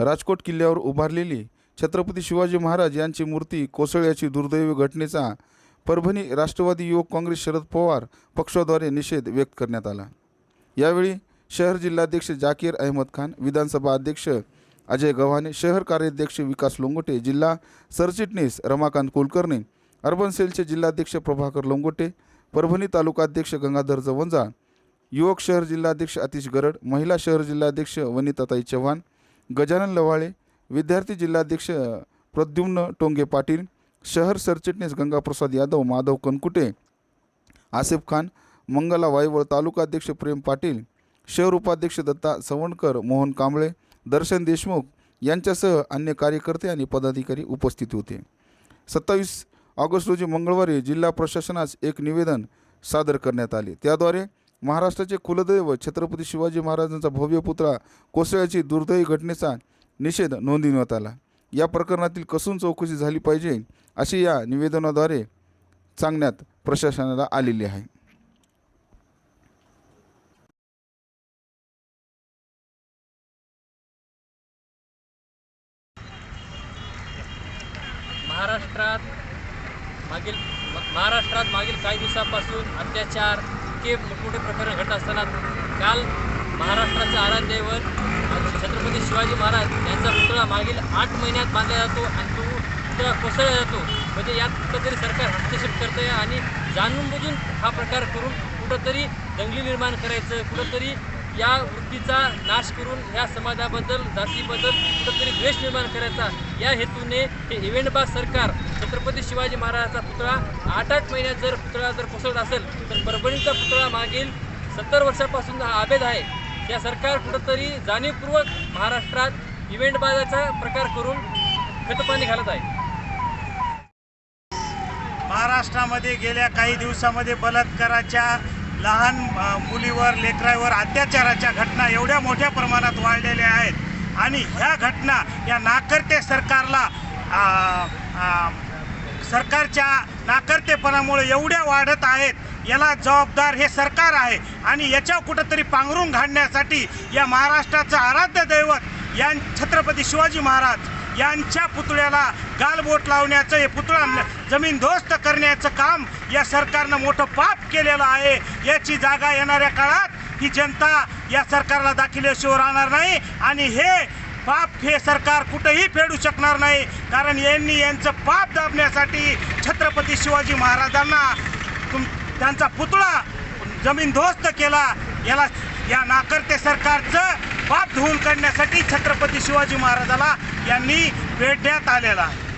राजकोट किल्ल्यावर उभारलेली छत्रपती शिवाजी महाराज यांची मूर्ती कोसळल्याची दुर्दैवी घटनेचा परभणी राष्ट्रवादी युवक काँग्रेस शरद पवार पक्षाद्वारे निषेध व्यक्त करण्यात आला. यावेळी शहर जिल्हाध्यक्ष जाकीर अहमद खान विधानसभा अध्यक्ष अजय गव्हाणे शहर कार्याध्यक्ष विकास लोंगोटे जिल्हा सरचिटणीस रमाकांत कुलकर्णी अर्बन सेलचे जिल्हाध्यक्ष प्रभाकर लोंगोटे परभणी तालुकाध्यक्ष गंगाधर जवंजा युवक शहर जिल्हाध्यक्ष अतिश गरड महिला शहर जिल्हाध्यक्ष वनिताताई चव्हाण गजानन लवाळे विद्यार्थी जिल्हाध्यक्ष प्रद्युम्न टोंगे पाटील शहर सरचिटणीस गंगाप्रसाद यादव माधव कनकुटे आसिफ खान मंगला वायवळ तालुकाध्यक्ष प्रेम पाटील शहर उपाध्यक्ष दत्ता सवणकर मोहन कांबळे दर्शन देशमुख यांच्यासह अन्य कार्यकर्ते आणि पदाधिकारी उपस्थित होते. सत्तावीस ऑगस्ट रोजी मंगळवारी जिल्हा प्रशासनास एक निवेदन सादर करण्यात आले. त्याद्वारे महाराष्ट्राचे कुलदैव छत्रपती शिवाजी महाराजांचा भव्य पुतळा कोसळ्याची दुर्दैवी घटनेचा निषेध नोंदविण्यात आला. या प्रकरणातील कसून चौकशी झाली पाहिजे अशी या निवेदनाद्वारे सांगण्यात प्रशासनाला आलेली आहे. महाराष्ट्रात मागील महाराष्ट्रात मागील काही दिवसापासून अत्याचार इतके मोठमोठे प्रकरण घडत असताना काल महाराष्ट्राचं आराध्यवर छत्रपती शिवाजी महाराज यांचा पुतळा मागील आठ महिन्यात बांधला जातो आणि तो पुतळा कोसळला जातो. म्हणजे यात कुठंतरी सरकार हस्तक्षेप करतं आणि जाणून बुजून हा प्रकार करून कुठंतरी दंगली निर्माण करायचं कुठंतरी या वृत्तीचा नाश करून ह्या समाजाबद्दल जातीबद्दल कुठंतरी द्वेष निर्माण करायचा या हेतूने हे इव्हेंटबाज सरकार छत्रपती शिवाजी महाराजाचा पुतळा आठ आठ महिन्यात जर पुतळा जर कोसळत असेल तर परभणीचा पुतळा मागील सत्तर वर्षापासून हा आभेद आहे. या सरकार कुठंतरी जाणीवपूर्वक महाराष्ट्रात इव्हेंटबाजाचा प्रकार करून खतपाणी घालत आहे. महाराष्ट्रामध्ये गेल्या काही दिवसामध्ये बलात्काराच्या लहान मुलीवर लेकरावर अत्याचाराच्या घटना एवढ्या मोठ्या प्रमाणात वाढलेल्या आहेत. आणि ह्या घटना या नाकर्ते सरकारला आ, आ, सरकारच्या नाकर्तेपणामुळे एवढ्या वाढत आहेत याला जबाबदार हे सरकार आहे. आणि याच्यावर कुठंतरी पांघरून घालण्यासाठी या महाराष्ट्राचं आराध्य दैवत या छत्रपती शिवाजी महाराज यांच्या पुतळ्याला गालबोट लावण्याचं हे पुतळा जमीन जमीनदोस्त करण्याचं काम या सरकारनं मोठं पाप केलेलं आहे. याची जागा येणाऱ्या काळात ही जनता या सरकारला दाखिल्याशिवाय राहणार नाही आणि हे पाप हे सरकार कुठंही फेडू शकणार नाही. कारण यांनी यांचं पाप दाबण्यासाठी छत्रपती शिवाजी महाराजांना तुम त्यांचा पुतळा जमीनदोस्त केला. याला या नाकर्ते सरकारचं धुवून काढण्यासाठी छत्रपती शिवाजी महाराजाला यांनी भेटण्यात आलेला आहे.